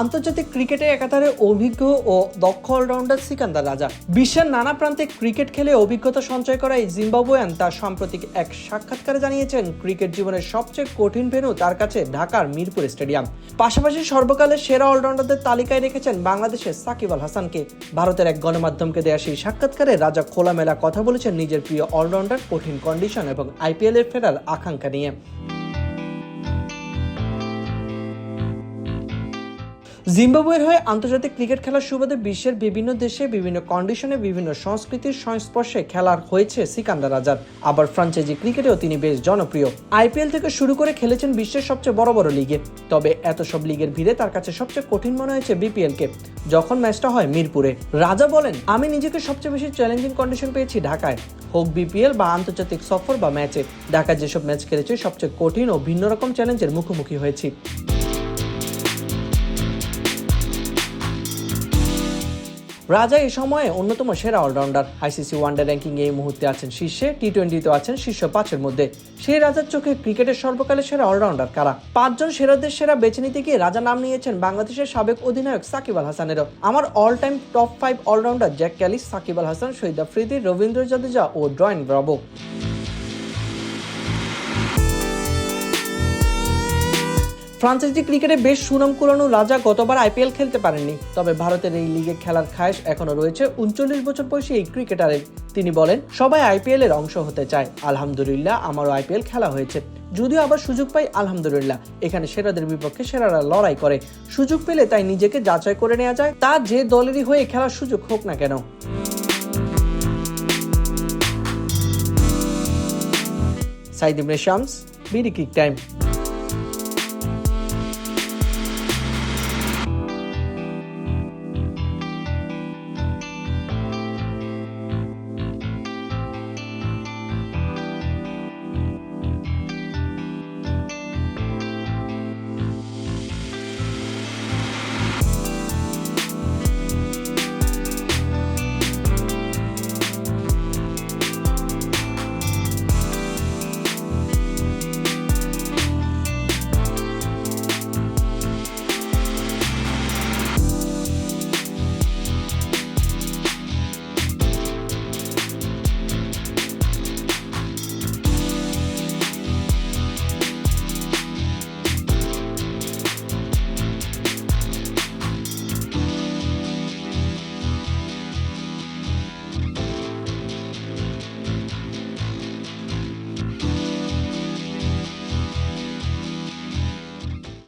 আন্তর্জাতিক ক্রিকেটে একাধারে অভিজ্ঞ ও দক্ষ অলরাউন্ডার সিকান্দার রাজা। বিশ্বের নানা প্রান্তে ক্রিকেট খেলে অভিজ্ঞতা সঞ্চয় করা এই জিম্বাবুয়ান তার সাম্প্রতিক এক সাক্ষাৎকারে জানিয়েছেন, ক্রিকেট জীবনের সবচেয়ে কঠিন ভেন্যু তার কাছে ঢাকার মিরপুর স্টেডিয়াম। পাশাপাশি সর্বকালের সেরা অলরাউন্ডারদের তালিকায় রেখেছেন বাংলাদেশের সাকিব আল হাসানকে। ভারতের এক গণমাধ্যমকে দেয়া সেই সাক্ষাৎকারে রাজা খোলামেলা কথা বলেছেন নিজের প্রিয় অলরাউন্ডার কঠিন কন্ডিশন এবং আইপিএল এর ফেরার আকাঙ্ক্ষা নিয়ে। জিম্বাবুয়ের হয়ে আন্তর্জাতিক ক্রিকেট খেলার সুবাদে বিশ্বের বিভিন্ন দেশে বিভিন্ন কন্ডিশনে বিভিন্ন সংস্কৃতির সংস্পর্শে খেলার হয়েছে সিকান্দার রাজার আবার ফ্রাঞ্চাইজি ক্রিকেটেও তিনি বেশ জনপ্রিয়। আইপিএল থেকে শুরু করে খেলেছেন বিশ্বের সবচেয়ে বড় বড় লিগে। তবে এত সব লিগের ভিড়ে তার কাছে সবচেয়ে কঠিন মনে হয়েছে বিপিএল কে যখন ম্যাচটা হয় মিরপুরে, রাজা বলেন, আমি নিজেকে সবচেয়ে বেশি চ্যালেঞ্জিং কন্ডিশন পেয়েছি ঢাকায়। হোক বিপিএল বা আন্তর্জাতিক সফর বা ম্যাচে, ঢাকায় যেসব ম্যাচ খেলেছি, সবচেয়ে কঠিন ও ভিন্ন রকম চ্যালেঞ্জের মুখোমুখি হয়েছি। রাজা এ সময়ে অন্যতম সেরা অলরাউন্ডার আইসিসি ওয়ানডে র্যাঙ্কিং এই মুহূর্তে আছেন শীর্ষে টি টোয়েন্টিতে আছেন শীর্ষ পাঁচের মধ্যে। সেই রাজার চোখে ক্রিকেটের সর্বকালে সেরা অলরাউন্ডার কারা? পাঁচজন সেরাদের সেরা বেছে নিতে গিয়ে রাজা নাম নিয়েছেন বাংলাদেশের সাবেক অধিনায়ক সাকিব আল হাসানেরও। আমার all time top five allrounder Jacques Kallis Shakib Al Hasan Shahid Afridi Ravindra Jadeja ও ড্রয়েন ব্রাভো ফ্রান্সাইজি ক্রিকেটে বেশ সুনাম কুড়ানো রাজা গতবার আইপিএল খেলতে পারেননি। তবে ভারতের এই লিগে খেলার খায়েশ এখনও রয়েছে। উনচল্লিশ বছর বয়সী এই ক্রিকেটারের। তিনি বলেন, সবাই আইপিএল এর অংশ হতে চায়। আলহামদুলিল্লাহ, আমারও আইপিএল খেলা হয়েছে। যদিও আবার সুযোগ পাই, আলহামদুলিল্লাহ। এখানে সেরাদের বিপক্ষে সেরারা লড়াই করে। সুযোগ পেলে তাই নিজেকে যাচাই করে নেওয়া যায়। তা যে দলেরই হয়ে খেলার সুযোগ হোক না কেন। Saeed Ibne Shams, BD kick time.